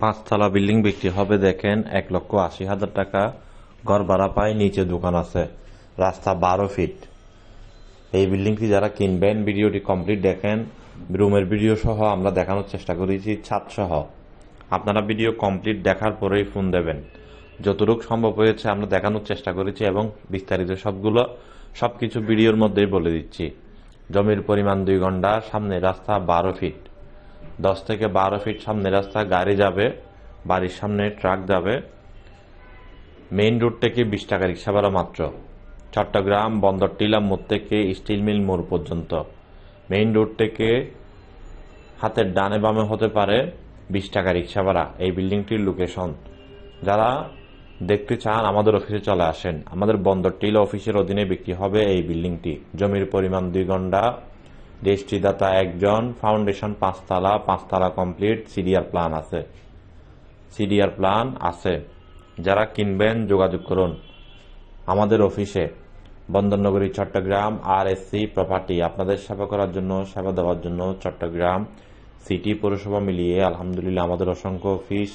পাঁচতলা বিল্ডিং বিক্রি হবে, দেখেন, এক লক্ষ আশি হাজার টাকা। ঘর ভাড়া পায়, নিচে দোকান আছে। রাস্তা বারো ফিট। এই বিল্ডিংটি যারা কিনবেন, ভিডিওটি কমপ্লিট দেখেন। রুমের ভিডিও সহ আমরা দেখানোর চেষ্টা করেছি, ছাদ সহ। আপনারা ভিডিও কমপ্লিট দেখার পরেই ফোন দেবেন। যতটুকু সম্ভব হয়েছে আমরা দেখানোর চেষ্টা করেছি এবং বিস্তারিত সবগুলো, সবকিছু ভিডিওর মধ্যেই বলে দিচ্ছি। জমির পরিমাণ দুই ঘণ্টা, সামনে রাস্তা বারো ফিট। দশ থেকে বারো ফিট সামনে রাস্তা, গাড়ি যাবে, বাড়ির সামনে ট্রাক যাবে। মেইন রোড থেকে বিশ টাকা রিক্সা ভাড়া মাত্র। চট্টগ্রাম, বন্দর টিলা মোড় থেকে স্টিল মিল মোড় পর্যন্ত। মেইন রোড থেকে হাতের ডানে বামে হতে পারে বিশ টাকা রিক্সা ভাড়া। এই বিল্ডিংটির লোকেশন যারা দেখতে চান, আমাদের অফিসে চলে আসেন। আমাদের বন্দর টিলা অফিসের অধীনে বিক্রি হবে এই বিল্ডিংটি জমির পরিমাণ দুই ঘণ্টা রেজিস্ট্রিদাতা একজন ফাউন্ডেশন পাঁচতলা পাঁচতলা কমপ্লিট সিডিআর প্ল্যান আছে। সিডিআর প্ল্যান আছে। যারা কিনবেন, যোগাযোগ করুন। আমাদের অফিসে, বন্দরনগরী, চট্টগ্রাম আর এসসি প্রপার্টি আপনাদের সেবা করার জন্য, সেবা দেওয়ার জন্য চট্টগ্রাম সিটি পৌরসভা মিলিয়ে আলহামদুলিল্লাহ আমাদের অসংখ্য অফিস।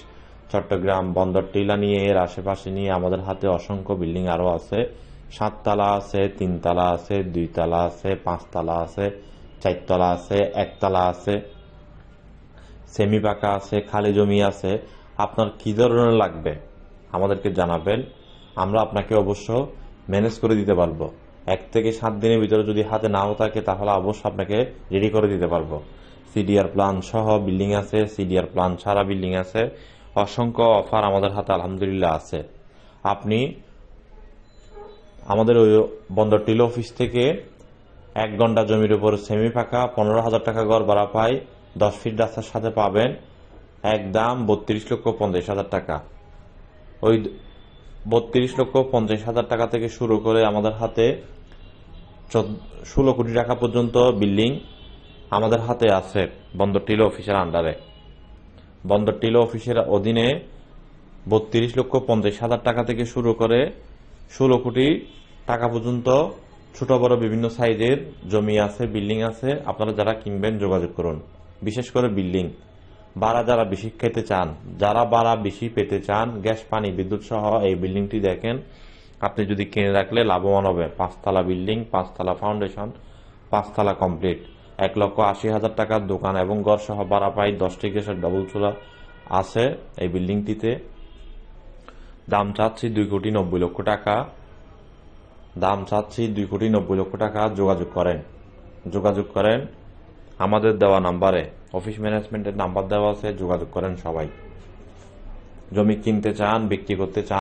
চট্টগ্রাম বন্দর টিলা নিয়ে, এর আশেপাশে নিয়ে আমাদের হাতে অসংখ্য বিল্ডিং আরও আছে। সাততলা আছে, তিনতলা আছে, দুইতলা আছে, পাঁচতলা আছে। চারতলা আছে, একতলা আছে সেমি পাকা আছে, খালি জমি আছে। আপনার কি ধরনের লাগবে আমাদেরকে জানাবেন। আমরা আপনাকে অবশ্য ম্যানেজ করে দিতে পারব। এক থেকে সাত দিনের ভিতরে যদি হাতে নাও থাকে, তাহলে অবশ্য আপনাকে রেডি করে দিতে পারব। সিডিআর প্ল্যান সহ বিল্ডিং আছে, সিডিআর প্ল্যান ছাড়া বিল্ডিং আছে। অসংখ্য অফার আমাদের হাতে আলহামদুলিল্লাহ আছে। আপনি আমাদের ওই বন্দর টিল অফিস থেকে এক ঘণ্টা জমির উপর সেমি ফাঁকা, পনেরো হাজার টাকা গড় ভাড়া পাই দশ ফিট রাস্তার সাথে পাবেন এক দাম বত্রিশ লক্ষ পঞ্চাশ হাজার টাকা। ওই বত্রিশ লক্ষ পঞ্চাশ হাজার টাকা থেকে শুরু করে আমাদের হাতে ষোলো কোটি টাকা পর্যন্ত বিল্ডিং আমাদের হাতে আছে, বন্দর টিলো অফিসের আন্ডারে। বন্দর টিলো অফিসের অধীনে বত্রিশ লক্ষ পঞ্চাশ হাজার টাকা থেকে শুরু করে ষোলো কোটি টাকা পর্যন্ত ছোট বড় বিভিন্ন সাইজের জমি আছে, বিল্ডিং আছে, আপনারা যারা কিনবেন যোগাযোগ করুন। বিশেষ করে বিল্ডিং। ভাড়া যারা বেশি খেতে চান, যারা ভাড়া বেশি পেতে চান, গ্যাস, পানি, বিদ্যুৎ সহ এই বিল্ডিংটি দেখেন, আপনি যদি কিনে রাখলে লাভবান হবে। পাঁচতলা বিল্ডিং, পাঁচতলা ফাউন্ডেশন, পাঁচতলা কমপ্লিট। এক লক্ষ আশি হাজার টাকার দোকান এবং ঘর সহ ভাড়া পাই দশটি গ্যাসের ডবল চুলা আছে এই বিল্ডিংটিতে। দাম চাচ্ছি দুই কোটি নব্বই লক্ষ টাকা। দাম চাচ্ছি দুই কোটি নব্বই লক্ষ টাকা, যোগাযোগ করেন। যোগাযোগ করেন আমাদের দেওয়া নাম্বারে। অফিস ম্যানেজমেন্টের নাম্বার দেওয়া আছে, যোগাযোগ করেন সবাই। জমি কিনতে চান, বিক্রি করতে চান